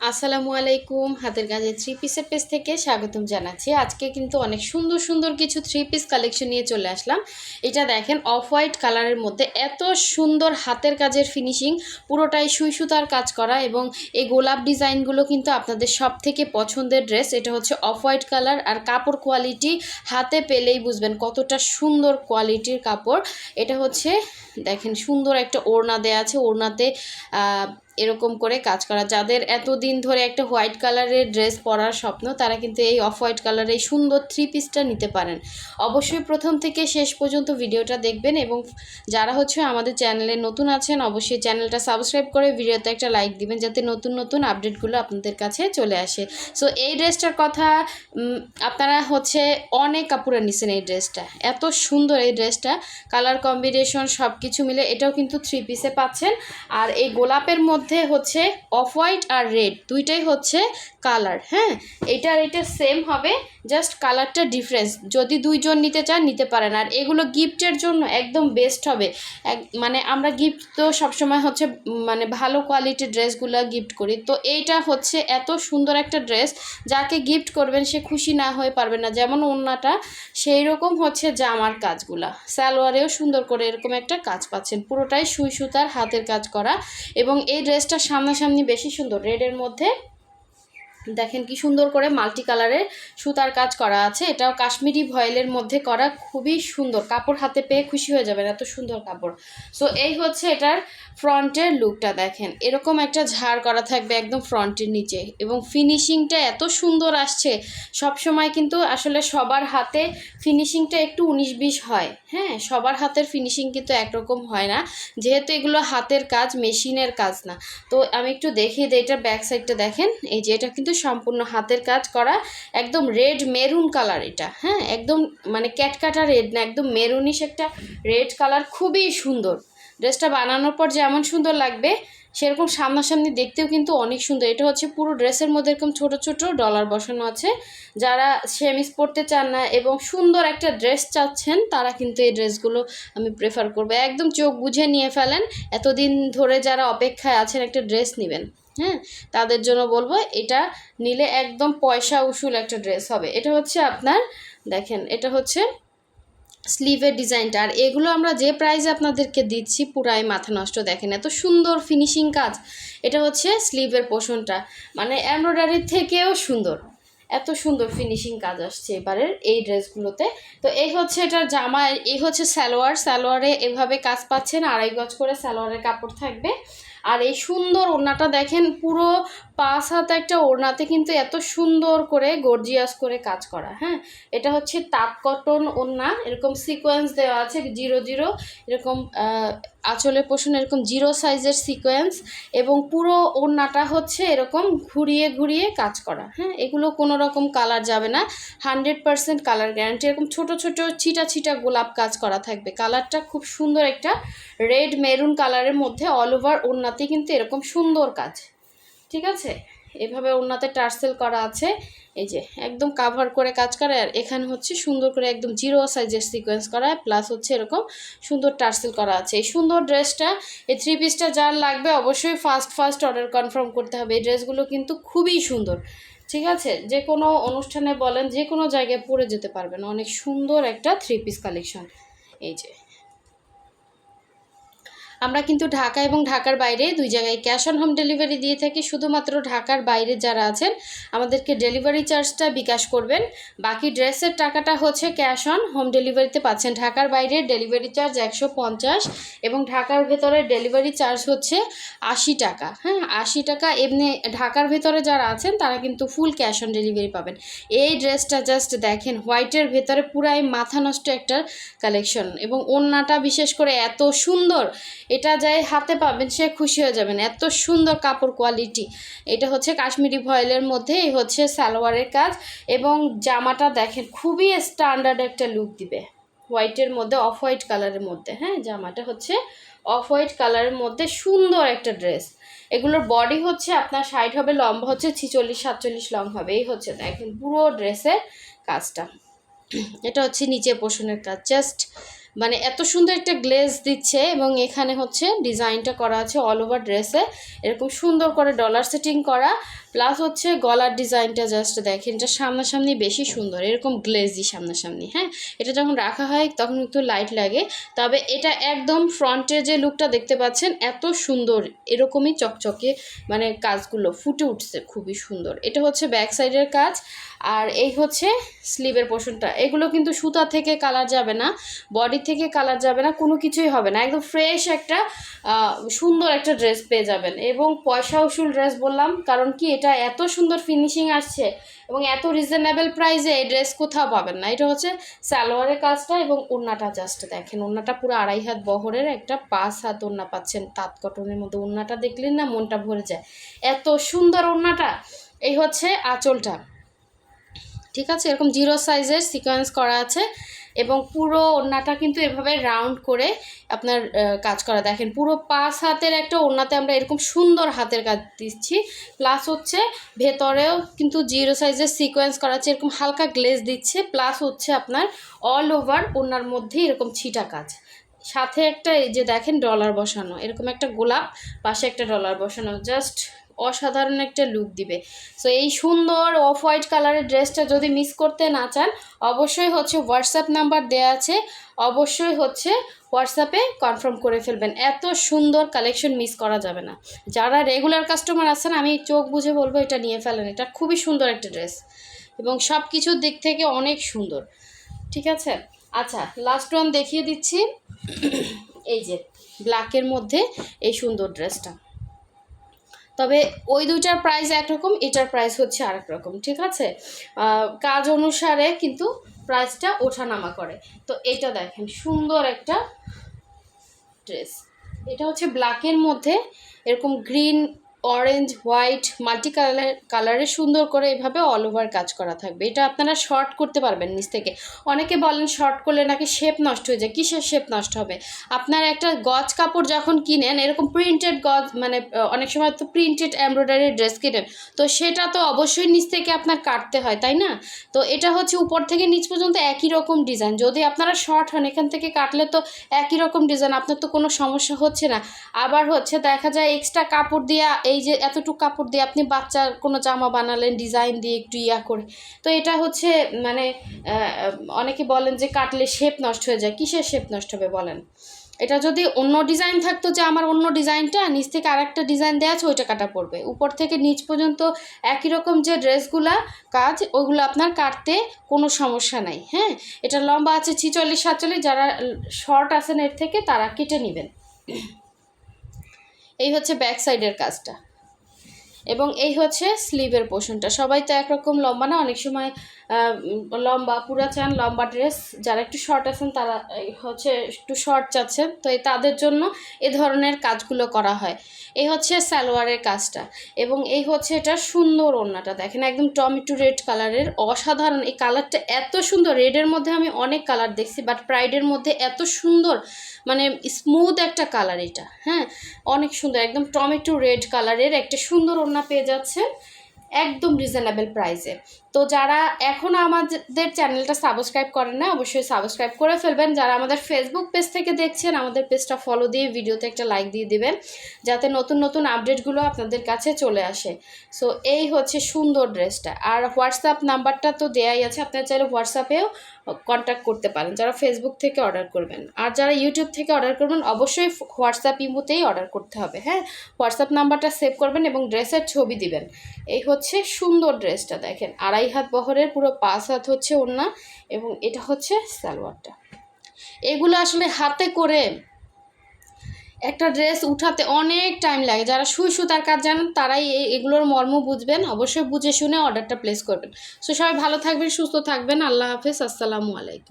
আসসালামু আলাইকুম। হাতের কাজে থ্রি পিসের পেজ থেকে স্বাগতম জানাচ্ছি। আজকে কিন্তু অনেক সুন্দর সুন্দর কিছু থ্রি পিস কালেকশন নিয়ে চলে আসলাম। এটা দেখেন অফ হোয়াইট কালারের মধ্যে এত সুন্দর হাতের কাজের ফিনিশিং পুরোটাই সুই সুতার কাজ করা এবং এই গোলাপ ডিজাইনগুলো কিন্তু আপনাদের সব থেকে পছন্দের ড্রেস এটা হচ্ছে অফ হোয়াইট কালার আর কাপড় কোয়ালিটি হাতে পেলেই বুঝবেন কতটা সুন্দর কোয়ালিটির কাপড়। এটা হচ্ছে, দেখেন সুন্দর একটা ওড়না দেয়া আছে। ওড়নাতে এরকম করে কাজ করা। যাদের এতদিন ধরে একটা হোয়াইট কালারের ড্রেস পরার স্বপ্ন, তারা কিন্তু এই অফ হোয়াইট কালারের এই সুন্দর থ্রি পিসটা নিতে পারেন। অবশ্যই প্রথম থেকে শেষ পর্যন্ত ভিডিওটা দেখবেন এবং যারা হচ্ছে আমাদের চ্যানেলে নতুন আছেন, অবশ্যই চ্যানেলটা সাবস্ক্রাইব করে ভিডিওতে একটা লাইক দিবেন, যাতে নতুন নতুন আপডেটগুলো আপনাদের কাছে চলে আসে। সো এই ড্রেসটার কথা আপনারা হচ্ছে অনেক কাপড়ে নিছেন এই ড্রেসটা এত সুন্দর এই ড্রেসটা কালার কম্বিনেশন সব কিছু মিলে এটাও কিন্তু থ্রি পিসে পাচ্ছেন। আর এই গোলাপের মধ্যে হচ্ছে অফ হোয়াইট আর রেড দুইটাই হচ্ছে কালার হ্যাঁ? এটা আর এটা সেম হবে। জাস্ট কালারটা ডিফারেন্স যদি দুইজন নিতে চান, নিতে পারেন। আর এগুলো গিফটের জন্য একদম বেস্ট হবে। এক মানে আমরা গিফট তো সবসময় হচ্ছে মানে ভালো কোয়ালিটির ড্রেসগুলো গিফট করি। তো এইটা হচ্ছে এত সুন্দর একটা ড্রেস, যাকে গিফট করবেন সে খুশি না হয়ে পারবে না। যেমন ওড়নাটা সেই রকম হচ্ছে জামার কাজগুলা। সালোয়ারেও সুন্দর করে এরকম একটা কাজ পাচ্ছেন। পুরোটাই সুই সুতার হাতের কাজ করা। এবং এই ড্রেসটা সামনাসামনি বেশি সুন্দর। রেডের মধ্যে দেখেন কি সুন্দর করে মাল্টি কালারের সুতার কাজ করা আছে। এটাও কাশ্মীরি ভয়েলের মধ্যে করা খুবই সুন্দর। কাপড় হাতে পেয়ে খুশি হয়ে যাবেন এত সুন্দর কাপড়। সো এই হচ্ছে এটার ফ্রন্টের লুকটা দেখেন। এরকম একটা ঝাড় করা থাকবে একদম ফ্রন্টের নিচে এবং ফিনিশিংটা এত সুন্দর আসছে সব সময় কিন্তু আসলে সবার হাতে ফিনিশিংটা একটু উনিশ বিশ হয়। হ্যাঁ সবার হাতের ফিনিশিং কিন্তু একরকম হয় না। যেহেতু এগুলো হাতের কাজ মেশিনের কাজ না। তো আমি একটু দেখিয়ে দিই এটার ব্যাক সাইডটা দেখেন। এই যে এটা কিন্তু সম্পূর্ণ হাতের কাজ করা একদম রেড মেরুন কালার এটা হ্যাঁ? একদম মানে ক্যাটকাটা রেড না, একদম মেরুনিশ একটা রেড কালার খুবই সুন্দর। ড্রেসটা বানানোর পর যেমন সুন্দর লাগবে, সেরকম সামনাসামনি দেখতেও কিন্তু অনেক সুন্দর। এটা হচ্ছে পুরো ড্রেসের মধ্যে এরকম ছোট ছোট ডলার বসানো আছে। যারা সেমিস পরতে চান না এবং সুন্দর একটা ড্রেস চাচ্ছেন, তারা কিন্তু এই ড্রেসগুলো আমি প্রেফার করব। একদম চোখ বুঝে নিয়ে ফেলেন। এতদিন ধরে যারা অপেক্ষায় আছেন একটা ড্রেস নেবেন। হ্যাঁ তাদের জন্য বলব, এটা নিলে একদম পয়সা উসুল একটা ড্রেস হবে। এটা হচ্ছে আপনার, দেখেন, এটা হচ্ছে স্লিভের ডিজাইনটা আর এগুলো আমরা যে প্রাইসে আপনাদেরকে দিচ্ছি, পুরাই মাথা নষ্ট। দেখেন, এত সুন্দর ফিনিশিং কাজ। এটা হচ্ছে স্লিভের পোষণটা মানে এমব্রয়ডারির থেকেও সুন্দর। এত সুন্দর ফিনিশিং কাজ আসছে এবারের এই ড্রেসগুলোতে তো এই হচ্ছে এটার জামা, এই হচ্ছে সালোয়ার। সালোয়ারে এভাবে কাজ পাচ্ছেন আড়াই গজ করে সালোয়ারের কাপড় থাকবে। আর এই সুন্দর ওড়নাটা দেখেন পুরো পাঁচ হাত একটা ওড়নাতে কিন্তু এত সুন্দর করে গর্জিয়াস করে কাজ করা হ্যাঁ? এটা হচ্ছে তাপ কটন ওড়না এরকম সিকোয়েন্স দেওয়া আছে জিরো জিরো এরকম আহ, আঁচলের পোষণ এরকম জিরো সাইজের সিকোয়েন্স এবং পুরো ওড়নাটা হচ্ছে এরকম ঘুরিয়ে ঘুরিয়ে কাজ করা হ্যাঁ? এগুলো কোনো রকম কালার যাবে না হান্ড্রেড পারসেন্ট কালার গ্যারান্টি এরকম ছোট ছোট ছিটা ছিটা গোলাপ কাজ করা থাকবে কালারটা খুব সুন্দর একটা রেড মেরুন কালারের মধ্যে অল ওভার ওড়নাতে কিন্তু এরকম সুন্দর কাজ। ঠিক আছে? এভাবে ওড়নাতে টার্সেল করা আছে। এই যে, একদম কাভার করে কাজ করা, আর এখানে হচ্ছে সুন্দর করে একদম জিরো সাইজের সিকোয়েন্স করা প্লাস হচ্ছে এরকম সুন্দর টার্সেল করা আছে। এই সুন্দর ড্রেসটা এই থ্রি পিসটা যার লাগবে অবশ্যই ফার্স্ট ফার্স্ট অর্ডার কনফার্ম করতে হবে। এই ড্রেসগুলো কিন্তু খুবই সুন্দর। ঠিক আছে? যে কোনো অনুষ্ঠানে বলেন, যে কোনো জায়গায় পরে যেতে পারবেন। অনেক সুন্দর একটা থ্রি পিস কালেকশন এই যে আমরা কিন্তু ঢাকা এবং ঢাকার বাইরে দুই জায়গায় ক্যাশ অন হোম ডেলিভারি দিয়ে থাকি। শুধুমাত্র ঢাকার বাইরে যারা আছেন, আমাদেরকে ডেলিভারি চার্জটা বিকাশ করবেন। বাকি ড্রেসের টাকাটা হচ্ছে ক্যাশ অন হোম ডেলিভারিতে পাচ্ছেন। ঢাকার বাইরে ডেলিভারি চার্জ একশো পঞ্চাশ এবং ঢাকার ভেতরে ডেলিভারি চার্জ হচ্ছে আশি টাকা। হ্যাঁ আশি টাকা এমনি ঢাকার ভেতরে যারা আছেন, তারা কিন্তু ফুল ক্যাশ অন ডেলিভারি পাবেন। এই ড্রেসটা জাস্ট দেখেন হোয়াইটের ভেতরে পুরাই মাথা নষ্ট একটা কালেকশন এবং ওড়নাটা বিশেষ করে এত সুন্দর এটা যাই হাতে পাবেন, সে খুশি হয়ে যাবেন। এত সুন্দর কাপড় কোয়ালিটি এটা হচ্ছে কাশ্মীরি ভয়েলের মধ্যে, এই হচ্ছে সালোয়ারের কাজ এবং জামাটা দেখেন, খুবই স্ট্যান্ডার্ড একটা লুক দিবে। হোয়াইটের মধ্যে অফ হোয়াইট কালারের মধ্যে হ্যাঁ? জামাটা হচ্ছে অফ হোয়াইট কালারের মধ্যে সুন্দর একটা ড্রেস এগুলোর বডি হচ্ছে আপনার সাইড হবে, লম্বা হচ্ছে ছিচল্লিশ, সাতচল্লিশ লং হবে। এই হচ্ছে দেখেন পুরো ড্রেসের কাজটা। এটা হচ্ছে নিচে পোষণের কাজ। জাস্ট মানে এত সুন্দর একটা গ্লেজ দিচ্ছে এবং এখানে হচ্ছে ডিজাইনটা করা আছে অল ওভার ড্রেসে। এরকম সুন্দর করে ডলার সেটিং করা। প্লাস হচ্ছে গলার ডিজাইনটা জাস্ট দেখেন, এটা সামনাসামনি বেশি সুন্দর, এরকম গ্লেজি সামনাসামনি হ্যাঁ? এটা যখন রাখা হয়, তখন একটু লাইট লাগে। তবে এটা একদম ফ্রন্টের যে লুকটা দেখতে পাচ্ছেন, এত সুন্দর, এরকমই চকচকে মানে কাজগুলো ফুটে উঠছে, খুবই সুন্দর। এটা হচ্ছে ব্যাক সাইডের কাজ, আর এই হচ্ছে স্লিভের পোর্শনটা এগুলো কিন্তু সুতা থেকে কালার যাবে না বডি থেকে কালার যাবে না, কোনো কিছুই হবে না। একদম ফ্রেশ একটা সুন্দর একটা ড্রেস পেয়ে যাবেন। এবং পয়সা উসুল ড্রেস বললাম, কারণ কি? এটা এত সুন্দর ফিনিশিং আসছে এবং এত রিজনেবল প্রাইসে এই ড্রেস কোথাও পাবেন না। এটা হচ্ছে সালোয়ারের কাজটা এবং ওড়নাটা জাস্ট দেখেন, ওড়নাটা পুরো আড়াই হাত বহরের একটা পাঁচ হাত ওড়না পাচ্ছেন, তাঁত কটনের মধ্যে ওড়নাটা দেখলেন না মনটা ভরে যায়। এত সুন্দর ওড়নাটা, এই হচ্ছে আঁচলটা। ঠিক আছে? এরকম জিরো সাইজের সিকোয়েন্স করা আছে এবং পুরো ওড়নাটা কিন্তু এভাবে রাউন্ড করে আপনার কাজ করা। দেখেন, পুরো পাঁচ হাতের একটা ওড়নাতে আমরা এরকম সুন্দর হাতের কাজ দিচ্ছি। প্লাস হচ্ছে ভেতরেও কিন্তু জিরো সাইজের সিকোয়েন্স করা আছে, এরকম হালকা গ্লেজ দিচ্ছে। প্লাস হচ্ছে আপনার অল ওভার ওড়নার মধ্যে এরকম ছিটা কাজ। সাথে একটা এই যে দেখেন ডলার বসানো, এরকম একটা গোলাপ, পাশে একটা ডলার বসানো। জাস্ট অসাধারণ একটা লুক দিবে। সো এই সুন্দর অফ হোয়াইট কালারের ড্রেসটা যদি মিস করতে না চান, অবশ্যই হচ্ছে হোয়াটসঅ্যাপ নাম্বার দেওয়া আছে। অবশ্যই হচ্ছে হোয়াটসঅ্যাপে কনফার্ম করে ফেলবেন, এত সুন্দর কালেকশন মিস করা যাবে না। যারা রেগুলার কাস্টমার আছেন, আমি চোখ বুঝে বলব এটা নিয়ে ফেলেন, এটা খুবই সুন্দর একটা ড্রেস এবং সব কিছুর দিক থেকে অনেক সুন্দর, ঠিক আছে? আচ্ছা লাস্ট ওয়ান দেখিয়ে দিচ্ছি। এই যে ব্ল্যাকের মধ্যে এই সুন্দর ড্রেসটা তবে ওই দুইটার প্রাইস একরকম, এটার প্রাইস হচ্ছে আরেক রকম ঠিক আছে? কাজ অনুসারে কিন্তু প্রাইসটা ওঠানামা করে। তো এটা দেখেন, সুন্দর একটা ড্রেস এটা হচ্ছে ব্ল্যাকের মধ্যে এরকম green orange white multi colour কালারে সুন্দর করে এভাবে অল ওভার কাজ করা থাকবে। এটা আপনারা শর্ট করতে পারবেন নিচ থেকে। অনেকে বলেন শর্ট করলে নাকি শেপ নষ্ট হয়ে যায়। কিসের শেপ নষ্ট হবে? আপনার একটা গজ কাপড় যখন কিনেন, এরকম প্রিন্টেড গজ মানে অনেক সময় তো প্রিন্টেড এমব্রয়ডারি ড্রেস কিনেন, তো সেটা তো অবশ্যই নিচ থেকে আপনার কাটতে হয়, তাই না? তো এটা হচ্ছে উপর থেকে নিচ পর্যন্ত একই রকম ডিজাইন যদি আপনারা শর্ট হন, এখান থেকে কাটলে তো একই রকম ডিজাইন আপনার তো কোনো সমস্যা হচ্ছে না। আবার হচ্ছে দেখা যায় এক্সট্রা কাপড় দিয়ে এই যে এতটুকু কাপড় দিয়ে আপনি বাচ্চার কোনো জামা বানালেন ডিজাইন দিয়ে একটু ইয়া করে। তো এটা হচ্ছে মানে অনেকে বলেন যে কাটলে শেপ নষ্ট হয়ে যায়। কিসের শেপ নষ্ট হবে বলেন? এটা যদি অন্য ডিজাইন থাকতো যে আমার অন্য ডিজাইনটা নিচ থেকে আরেকটা ডিজাইন দেওয়া আছে, ওইটা কাটা পড়বে। উপর থেকে নিচ পর্যন্ত একই রকম যে ড্রেসগুলা, কাজ, ওইগুলো আপনার কাটতে কোনো সমস্যা নাই হ্যাঁ? এটা লম্বা আছে ছিচল্লিশ, সাতচল্লিশ, যারা শর্ট আছেন এর থেকে তারা কেটে নেবেন। এই হচ্ছে ব্যাক সাইডের কাজটা। এবং এই হচ্ছে স্লিভের পোর্শনটা সবাই তো একরকম লম্বা না অনেক সময় লম্বা পুরা চান লম্বা ড্রেস যারা একটু শর্ট আছেন তারা হচ্ছে একটু শর্ট চাচ্ছেন। তো এই তাদের জন্য এ ধরনের কাজগুলো করা হয়। এই হচ্ছে সালোয়ারের কাজটা এবং এই হচ্ছে এটা সুন্দর ওড়নাটা। দেখেন একদম টমেটো রেড কালারের। অসাধারণ। এই কালারটা এত সুন্দর। রেডের মধ্যে আমি অনেক কালার দেখছি বাট প্রাইডের মধ্যে এত সুন্দর মানে স্মুথ একটা কালার এটা। হ্যাঁ অনেক সুন্দর। একদম টমেটো রেড কালারের একটা সুন্দর ওড়না পেয়ে যাচ্ছে একদম রিজনেবল প্রাইসে তো যারা এখনও আমাদের চ্যানেলটা সাবস্ক্রাইব করেন না, অবশ্যই সাবস্ক্রাইব করে ফেলবেন। যারা আমাদের ফেসবুক পেজ থেকে দেখছেন, আমাদের পেজটা ফলো দিয়ে ভিডিওতে একটা লাইক দিয়ে দিবেন, যাতে নতুন নতুন আপডেটগুলো আপনাদের কাছে চলে আসে। সো এই হচ্ছে সুন্দর ড্রেসটা আর হোয়াটসঅ্যাপ নাম্বারটা তো দেয়াই আছে, আপনারা চাইলে হোয়াটসঅ্যাপেও কন্ট্যাক্ট করতে পারেন, যারা ফেসবুক থেকে অর্ডার করবেন। আর যারা ইউটিউব থেকে অর্ডার করবেন, অবশ্যই হোয়াটসঅ্যাপ ইমোতেই অর্ডার করতে হবে হ্যাঁ? হোয়াটসঅ্যাপ নাম্বারটা সেভ করবেন এবং ড্রেসের ছবি দিবেন। এই হচ্ছে সুন্দর ড্রেসটা দেখেন। আড়াই হাত বহরের পুরো পাঁচ হাত হচ্ছে ওড়না এবং এটা হচ্ছে সালোয়ারটা। এগুলো আসলে হাতে করে একটা ড্রেস উঠাতে অনেক টাইম লাগে। যারা সুই সুতার কাজ জানেন, তারাই এগুলোর মর্ম বুঝবেন। অবশ্যই বুঝে শুনে অর্ডারটা প্লেস করবেন। সো সবাই ভালো থাকবেন, সুস্থ থাকবেন। আল্লাহ হাফেজ। আসসালামু আলাইকুম।